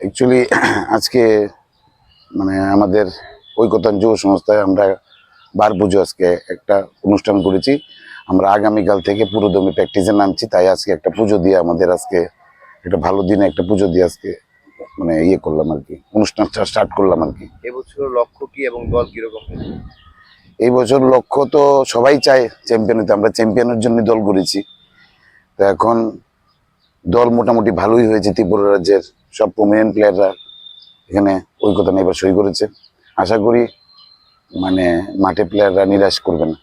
Actually আজকে মানে আমাদের ঐকতান যুব সংস্থায় আমরা বার পুজো আজকে একটা অনুষ্ঠান করেছি। আমরা আগামীকাল থেকে পুরোদমে প্র্যাকটিসে নামছি, তাই আজকে একটা পুজো দিয়ে আমাদের আজকে একটা ভালো দিনে একটা পুজো দিয়ে আজকে মানে ইয়ে করলাম আর কি অনুষ্ঠানটা স্টার্ট করলাম আর কি। এবছর লক্ষ্য কি এবং দল কীরকম? এই বছর লক্ষ্য তো সবাই চায় চ্যাম্পিয়ন হতে আমরা চ্যাম্পিয়নের জন্য দল করেছি তো এখন দল মোটামুটি ভালোই হয়েছে ত্রিপুরা রাজ্যের সব প্রমিনেন্ট প্লেয়াররা এখানে ঐকতা এবার সই করেছে। আশা করি মানে মাঠে প্লেয়াররা নিরাশ করবে না।